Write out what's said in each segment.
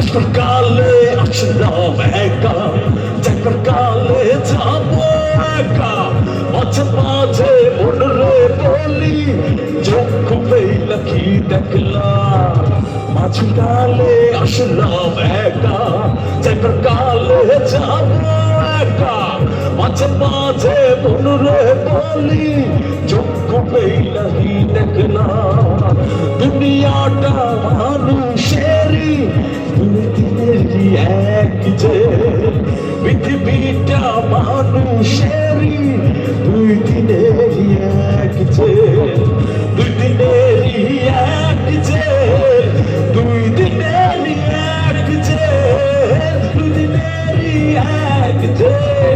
আজকাল কালে আসলাম একা যাকর কালে যাব একা। মাঝে মাঝে মনরে বলি, চোখ পেইলা কি দেখলাম। মাঝে কালে আসলাম একা যাকর কালে যাব একা। মাঝে মাঝে মনরে বলি, চোখ পেইলা কি দেখলাম। যে পৃথিবীটা মানুষেরই দুই দিনেরই এক যে, দুই দিনেরই এক যে, দুই দিনেরই এক যে, দুই দিনেরই এক যে।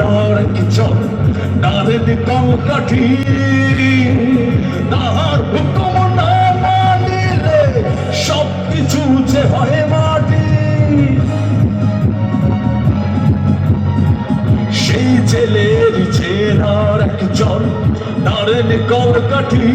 ছেলার কিচন কাঠি তাহার হুকুম না মানিলে সব যে হয় মাটি। সেই ছেলের ছেলার একজন নারের কম কাঠি